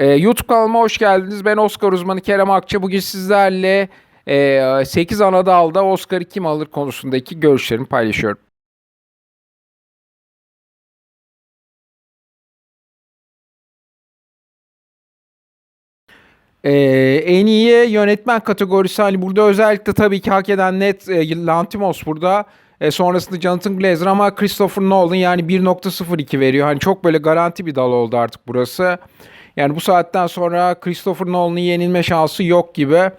Ee, YouTube kanalıma hoş geldiniz. Ben Oscar uzmanı Kerem Akça. Bugün sizlerle e, 8 ana dalda Oscar'ı kim alır konusundaki görüşlerimi paylaşıyorum. Ee, en iyi yönetmen kategorisi hani burada özellikle tabii ki hak eden net e, Lantimos burada. E, sonrasında Jonathan Glazer ama Christopher Nolan yani 1.02 veriyor. Hani çok böyle garanti bir dal oldu artık burası. Yani bu saatten sonra Christopher Nolan'ın yenilme şansı yok gibi.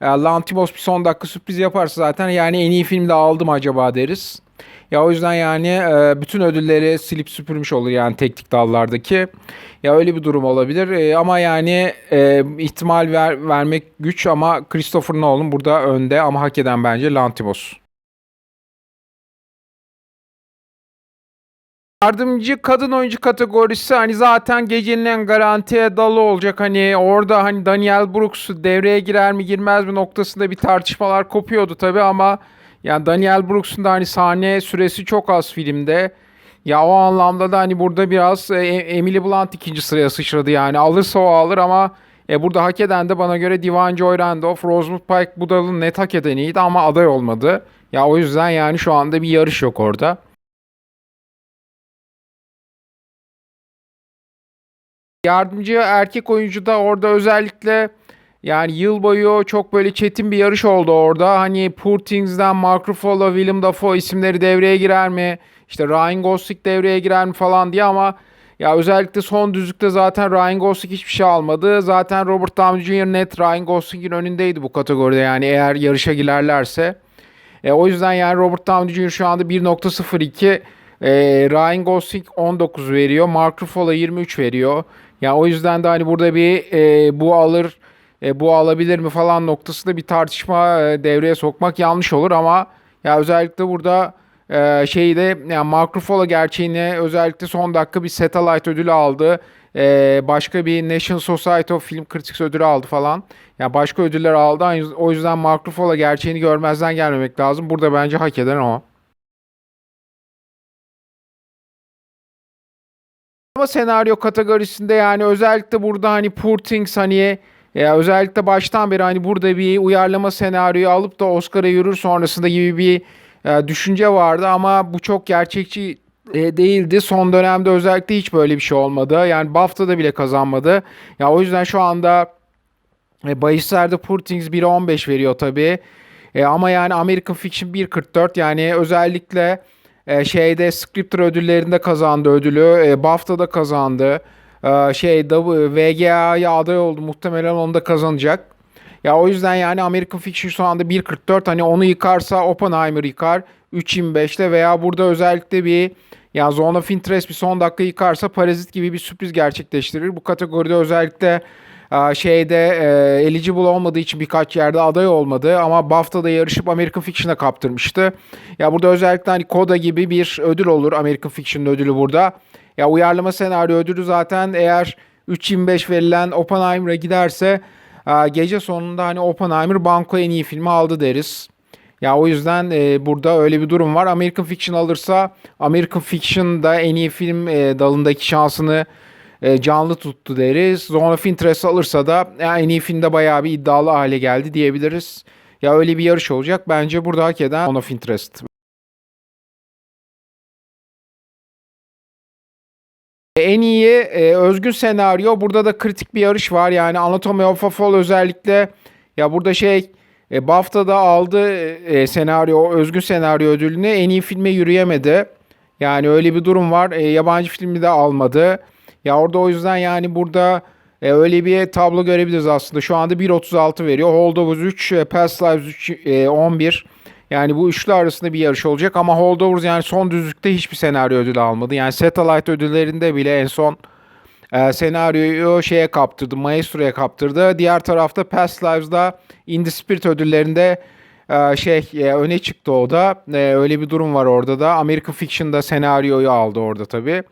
E, Lantimos bir son dakika sürpriz yaparsa zaten yani en iyi filmde aldım acaba deriz. Ya o yüzden yani e, bütün ödülleri silip süpürmüş olur yani teknik dallardaki. Ya öyle bir durum olabilir E, ama yani ihtimal ver, vermek güç ama Christopher Nolan burada önde ama hak eden bence Lantimos. Yardımcı kadın oyuncu kategorisi hani zaten gecenin en garantiye dalı olacak. Hani orada hani Daniel Brooks devreye girer mi girmez mi noktasında bir tartışmalar kopuyordu tabii ama yani Daniel Brooks'un da hani sahne süresi çok az filmde. Ya o anlamda da hani burada biraz e, Emily Blunt ikinci sıraya sıçradı yani. Alırsa o alır ama e, burada hak eden de bana göre Divan Joy Randolph, Rosamund Pike bu dalın net hak edeniydi ama aday olmadı. Ya o yüzden yani şu anda bir yarış yok orada. Yardımcı erkek oyuncu da orada özellikle yani yıl boyu çok böyle çetin bir yarış oldu orada. Hani Poor Things'den Mark Ruffalo, Willem Dafoe isimleri devreye girer mi? İşte Ryan Gosling devreye girer mi falan diye ama ya özellikle son düzlükte zaten Ryan Gosling hiçbir şey almadı. Zaten Robert Downey Jr. net Ryan Gosling'in önündeydi bu kategoride yani eğer yarışa girerlerse. E, o yüzden yani Robert Downey Jr. şu anda 1.02 e, Ryan Gosling 19 veriyor. Mark Ruffalo 23 veriyor. Ya o yüzden de hani burada bir e, bu alır e, bu alabilir mi falan noktasında bir tartışma e, devreye sokmak yanlış olur ama ya özellikle burada e, şeyi de yani Mark Ruffalo gerçeğini özellikle son dakika bir Satellite ödülü aldı. E, başka bir National Society of Film Critics ödülü aldı falan. Ya yani başka ödüller aldı. O yüzden Mark gerçeğini görmezden gelmemek lazım. Burada bence hak eden o. Ama senaryo kategorisinde yani özellikle burada hani Poor Things hani ya özellikle baştan beri hani burada bir uyarlama senaryoyu alıp da Oscar'a yürür sonrasında gibi bir e, düşünce vardı ama bu çok gerçekçi e, değildi. Son dönemde özellikle hiç böyle bir şey olmadı. Yani BAFTA'da bile kazanmadı. Ya o yüzden şu anda e, bahislerde Poor Things 1'e 15 veriyor tabii. E, ama yani American Fiction 1.44 yani özellikle e, şeyde Scripter ödüllerinde kazandı ödülü. E, BAFTA'da kazandı. E, şey VGA'ya aday oldu. Muhtemelen onu da kazanacak. Ya o yüzden yani American Fiction şu anda 1.44 hani onu yıkarsa Oppenheimer yıkar 3.25'te veya burada özellikle bir ya Zone of Interest bir son dakika yıkarsa Parazit gibi bir sürpriz gerçekleştirir. Bu kategoride özellikle şeyde e, eligible olmadığı için birkaç yerde aday olmadı ama BAFTA'da yarışıp American Fiction'a kaptırmıştı. Ya burada özellikle hani Koda gibi bir ödül olur American Fiction ödülü burada. Ya uyarlama senaryo ödülü zaten eğer 3.25 verilen Oppenheimer'a giderse gece sonunda hani Oppenheimer banko en iyi filmi aldı deriz. Ya o yüzden e, burada öyle bir durum var. American Fiction alırsa American Fiction da en iyi film e, dalındaki şansını e, canlı tuttu deriz. Zone of alırsa da yani filmde bayağı bir iddialı hale geldi diyebiliriz. Ya öyle bir yarış olacak. Bence burada hak eden Zone of. En iyi e, özgün senaryo. Burada da kritik bir yarış var. Yani Anatomy of a Fall özellikle ya burada şey e, BAFTA'da aldı e, senaryo, özgün senaryo ödülünü en iyi filme yürüyemedi. Yani öyle bir durum var. E, yabancı filmi de almadı. Ya orada o yüzden yani burada e, öyle bir tablo görebiliriz aslında. Şu anda 1.36 veriyor. Holdovers 3, e, Past Lives 3, e, 11. Yani bu üçlü arasında bir yarış olacak ama Holdovers yani son düzlükte hiçbir senaryo ödülü almadı. Yani Satellite ödüllerinde bile en son e, senaryoyu şeye kaptırdı, Maestro'ya kaptırdı. Diğer tarafta Past Lives'da In the Spirit ödüllerinde e, şey e, öne çıktı o da. E, öyle bir durum var orada da. American Fiction'da senaryoyu aldı orada tabii.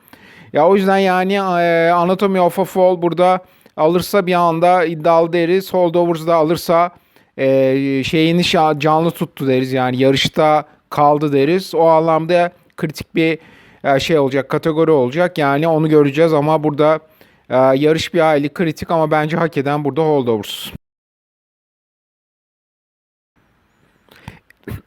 Ya o yüzden yani e, Anatomy of a Fall burada alırsa bir anda iddialı deriz. Holdovers'da alırsa e, şeyini canlı tuttu deriz. Yani yarışta kaldı deriz. O anlamda kritik bir e, şey olacak, kategori olacak. Yani onu göreceğiz ama burada Ee, yarış bir hayli kritik ama bence hak eden burada holdovers.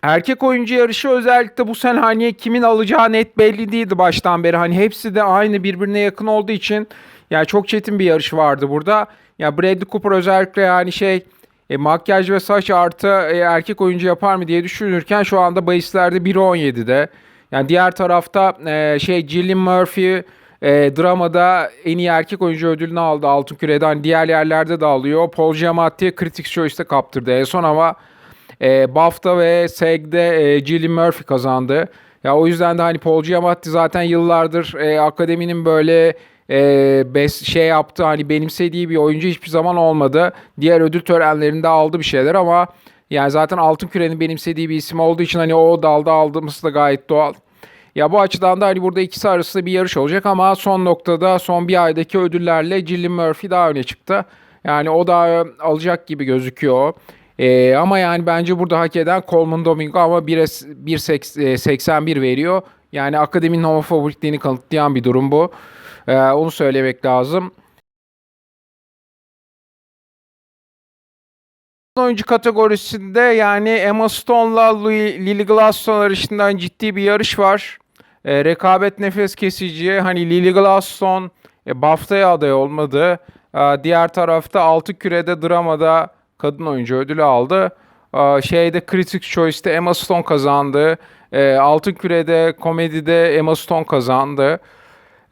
Erkek oyuncu yarışı özellikle bu sene hani kimin alacağı net belli değildi baştan beri. Hani hepsi de aynı birbirine yakın olduğu için yani çok çetin bir yarış vardı burada. Ya Bradley Cooper özellikle yani şey e, makyaj ve saç artı e, erkek oyuncu yapar mı diye düşünürken şu anda bahislerde 1.17'de. Yani diğer tarafta e, şey Cillian Murphy e, dramada en iyi erkek oyuncu ödülünü aldı Altın Küre'de. Hani diğer yerlerde de alıyor. Paul Giamatti Critics' Choice'de kaptırdı en son ama e, BAFTA ve SEG'de e, Cillian Murphy kazandı. Ya o yüzden de hani Paul Giamatti zaten yıllardır e, akademinin böyle e, bes, şey yaptı hani benimsediği bir oyuncu hiçbir zaman olmadı. Diğer ödül törenlerinde aldı bir şeyler ama yani zaten Altın Küre'nin benimsediği bir isim olduğu için hani o dalda aldığımız da gayet doğal. Ya bu açıdan da hani burada ikisi arasında bir yarış olacak ama son noktada son bir aydaki ödüllerle Cillian Murphy daha öne çıktı. Yani o da alacak gibi gözüküyor. Ee, ama yani bence burada hak eden Coleman Domingo ama 1.81 veriyor. Yani akademinin hava favoritliğini kanıtlayan bir durum bu. Ee, onu söylemek lazım. oyuncu kategorisinde yani Emma Stone'la Lily Glasstone arasında ciddi bir yarış var. E, rekabet nefes kesici. Hani Lily Glasstone e, BAFTA'ya aday olmadı. E, diğer tarafta altı kürede dramada kadın oyuncu ödülü aldı. E, şeyde Critics Choice'te Emma Stone kazandı. E, altın kürede komedide Emma Stone kazandı.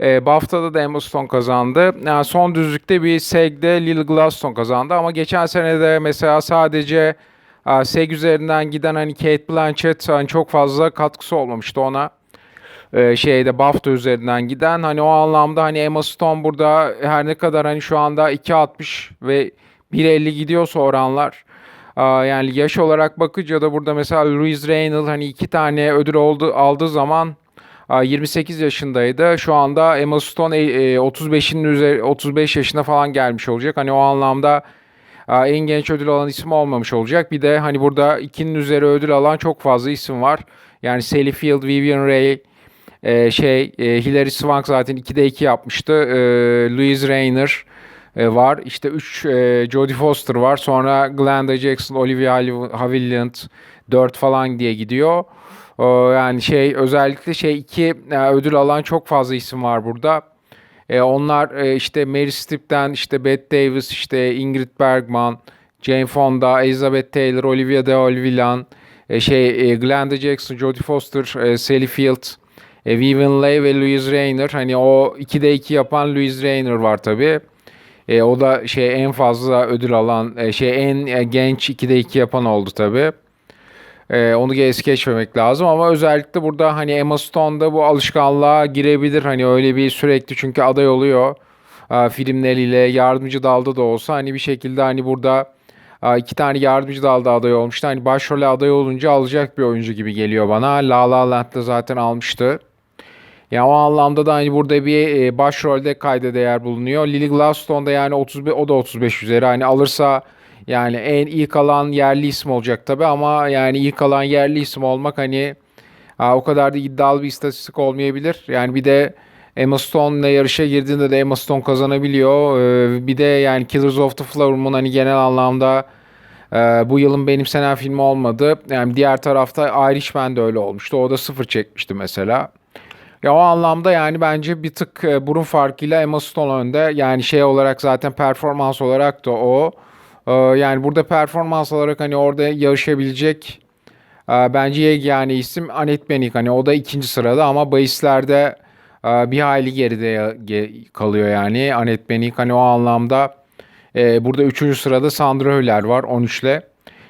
E, BAFTA'da da Emma Stone kazandı. Yani son düzlükte bir SEG'de Lily Glasstone kazandı. Ama geçen sene de mesela sadece e, SEG üzerinden giden hani Kate Blanchett hani çok fazla katkısı olmamıştı ona. E, şeyde BAFTA üzerinden giden hani o anlamda hani Emma Stone burada her ne kadar hani şu anda 2.60 ve 1.50 gidiyorsa oranlar yani yaş olarak bakınca da burada mesela Louis Reynolds hani iki tane ödül oldu, aldığı zaman 28 yaşındaydı. Şu anda Emma Stone 35'in e, üzeri 35 yaşına falan gelmiş olacak. Hani o anlamda en genç ödül alan isim olmamış olacak. Bir de hani burada ikinin üzeri ödül alan çok fazla isim var. Yani Sally Field, Vivian Ray, e, şey e, Hilary Swank zaten 2'de 2 yapmıştı. Louise Rayner var. İşte 3 Jodie Foster var. Sonra Glenda Jackson, Olivia Havilland 4 falan diye gidiyor. Yani şey özellikle şey iki e, ödül alan çok fazla isim var burada. E, onlar e, işte Mary Streep'ten işte Bette Davis, işte Ingrid Bergman, Jane Fonda, Elizabeth Taylor, Olivia de Havilland, e, şey e, Glenda Jackson, Jodie Foster, e, Sally Field, e, Vivian Leigh ve Louise Rayner. Hani o 2'de 2 yapan Louise Rayner var tabii. E, o da şey en fazla ödül alan, e, şey en e, genç 2'de 2 yapan oldu tabii. Ee, onu es geçmemek lazım ama özellikle burada hani Emma Stone'da bu alışkanlığa girebilir. Hani öyle bir sürekli çünkü aday oluyor. Ee, filmleriyle yardımcı dalda da olsa hani bir şekilde hani burada e, iki tane yardımcı dalda aday olmuştu. Hani başrole aday olunca alacak bir oyuncu gibi geliyor bana. La La Land'da zaten almıştı. Yani o anlamda da hani burada bir e, başrolde kayda değer bulunuyor. Lily Gladstone'da yani 35 o da 35 üzeri. Hani alırsa yani en ilk alan yerli isim olacak tabi ama yani ilk alan yerli isim olmak hani o kadar da iddialı bir istatistik olmayabilir. Yani bir de Emma Stone'la yarışa girdiğinde de Emma Stone kazanabiliyor. Ee, bir de yani Killers of the Flower Moon hani genel anlamda e, bu yılın benimsenen filmi olmadı. Yani diğer tarafta Irishman de öyle olmuştu. O da sıfır çekmişti mesela. Ya o anlamda yani bence bir tık e, burun farkıyla Emma Stone önde. Yani şey olarak zaten performans olarak da o. Ee, yani burada performans olarak hani orada yarışabilecek e, bence yegane isim Anet Benik. Hani o da ikinci sırada ama bahislerde e, bir hayli geride kalıyor yani Anet Benik. Hani o anlamda e, burada üçüncü sırada Sandra Hüller var 13 ile.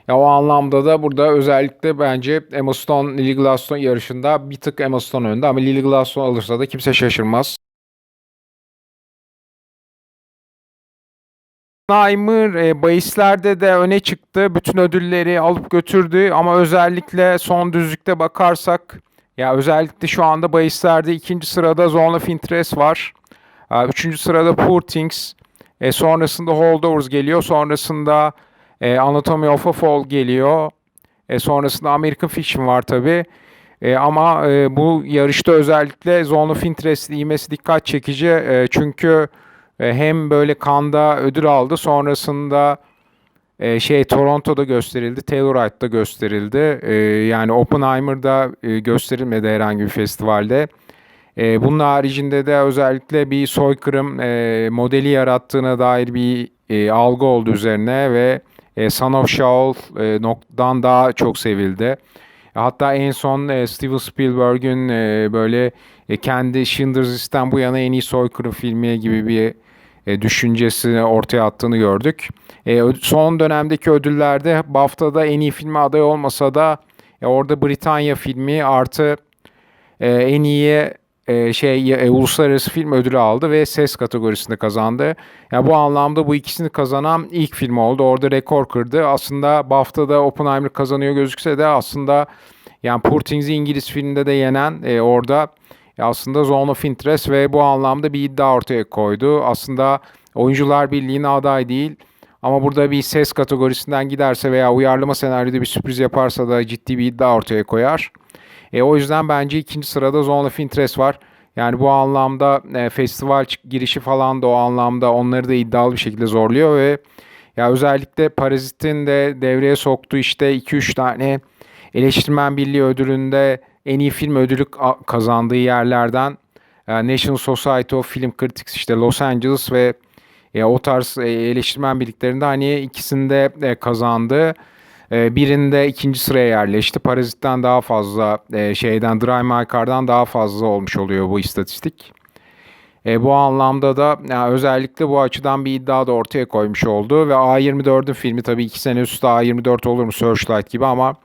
Ya o anlamda da burada özellikle bence Emma Stone, Lily Gladstone yarışında bir tık Emma Stone önde ama Lily Gladstone alırsa da kimse şaşırmaz. Oppenheimer e, bahislerde de öne çıktı. Bütün ödülleri alıp götürdü ama özellikle son düzlükte bakarsak ya özellikle şu anda bahislerde ikinci sırada Zone of Interest var. E, üçüncü sırada Poor Things. E, sonrasında Holdovers geliyor. Sonrasında e, Anatomy of a Fall geliyor. E, sonrasında American Fiction var tabi. E, ama e, bu yarışta özellikle Zone of Interest imesi dikkat çekici. E, çünkü E, hem böyle Cannes'da ödül aldı. Sonrasında e, şey Toronto'da gösterildi. Telluride'da gösterildi. E, yani Oppenheimer'da e, gösterilmedi herhangi bir festivalde. E, bunun haricinde de özellikle bir soykırım e, modeli yarattığına dair bir e, algı oldu üzerine ve e, Son of Saul'dan daha çok sevildi. Hatta en son e, Steven Spielberg'ün e, böyle e, kendi Schindler's List'ten bu yana en iyi soykırım filmi gibi bir e, düşüncesini ortaya attığını gördük. E, son dönemdeki ödüllerde BAFTA'da en iyi filme aday olmasa da e, orada Britanya filmi artı e, en iyi e, şey e, uluslararası film ödülü aldı ve ses kategorisinde kazandı. Ya bu anlamda bu ikisini kazanan ilk film oldu. Orada rekor kırdı. Aslında BAFTA'da Oppenheimer kazanıyor gözükse de aslında yani Poor İngiliz filminde de yenen e, orada e, aslında Zone of Interest ve bu anlamda bir iddia ortaya koydu. Aslında Oyuncular Birliği'ne aday değil ama burada bir ses kategorisinden giderse veya uyarlama senaryoda bir sürpriz yaparsa da ciddi bir iddia ortaya koyar. E, o yüzden bence ikinci sırada Zone of Interest var. Yani bu anlamda e, festival girişi falan da o anlamda onları da iddialı bir şekilde zorluyor ve ya özellikle Parazit'in de devreye soktuğu işte 2-3 tane eleştirmen birliği ödülünde en iyi film ödülü kazandığı yerlerden e, National Society of Film Critics işte Los Angeles ve e, o tarz e, eleştirmen birliklerinde hani ikisinde kazandı. E, birinde ikinci sıraya yerleşti. Parazit'ten daha fazla e, şeyden Drive My Car'dan daha fazla olmuş oluyor bu istatistik. E, bu anlamda da yani özellikle bu açıdan bir iddia da ortaya koymuş oldu ve A24'ün filmi tabii iki sene üstü A24 olur mu Searchlight gibi ama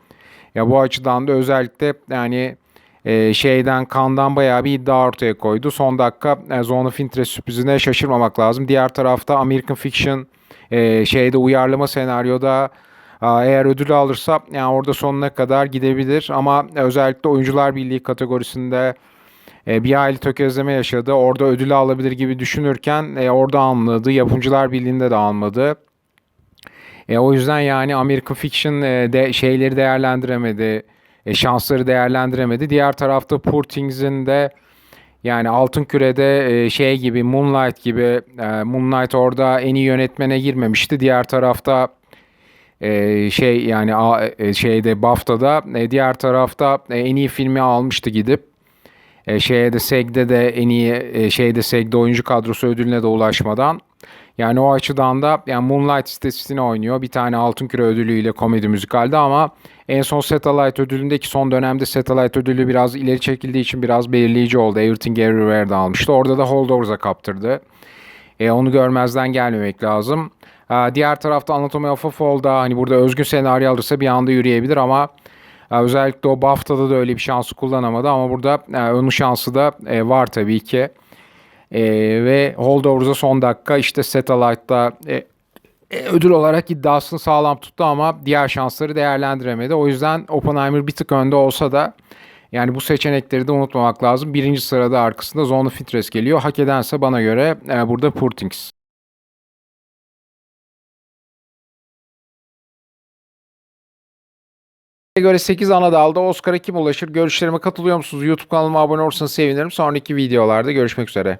ya bu açıdan da özellikle yani e, şeyden kandan bayağı bir iddia ortaya koydu. Son dakika e, Zone of Interest sürprizine şaşırmamak lazım. Diğer tarafta American Fiction e, şeyde uyarlama senaryoda Eğer ödül alırsa yani orada sonuna kadar gidebilir ama özellikle Oyuncular Birliği kategorisinde e, bir aile tökezleme yaşadı. Orada ödülü alabilir gibi düşünürken e, orada almadı. Yapımcılar Birliği'nde de almadı. E, o yüzden yani American Fiction e, de şeyleri değerlendiremedi. E, şansları değerlendiremedi. Diğer tarafta Poor Things'in de yani Altın Küre'de e, şey gibi Moonlight gibi e, Moonlight orada en iyi yönetmene girmemişti. Diğer tarafta e, şey yani a- e, şeyde BAFTA'da e, diğer tarafta e, en iyi filmi almıştı gidip. E, şeye de SEG'de de en iyi e, şeyde SEG'de oyuncu kadrosu ödülüne de ulaşmadan. Yani o açıdan da yani Moonlight istatistiğini oynuyor. Bir tane Altın Küre ödülüyle komedi müzikalde ama en son Satellite ödülündeki son dönemde Satellite ödülü biraz ileri çekildiği için biraz belirleyici oldu. Everything Everywhere'de almıştı. Orada da Holdovers'a kaptırdı. E, onu görmezden gelmemek lazım. Ha, diğer tarafta Anatomy of a Fall'da hani burada özgün senaryo alırsa bir anda yürüyebilir ama e, özellikle o BAFTA'da da öyle bir şansı kullanamadı ama burada e, onun şansı da e, var tabii ki. Ve Holdovers'a son dakika işte Satellite'da ödül olarak iddiasını sağlam tuttu ama diğer şansları değerlendiremedi. O yüzden Oppenheimer bir tık önde olsa da yani bu seçenekleri de unutmamak lazım. Birinci sırada arkasında Zone of Interest geliyor. Hak edense bana göre burada Poor göre 8 ana dalda Oscar'a kim ulaşır? Görüşlerime katılıyor musunuz? YouTube kanalıma abone olursanız sevinirim. Sonraki videolarda görüşmek üzere.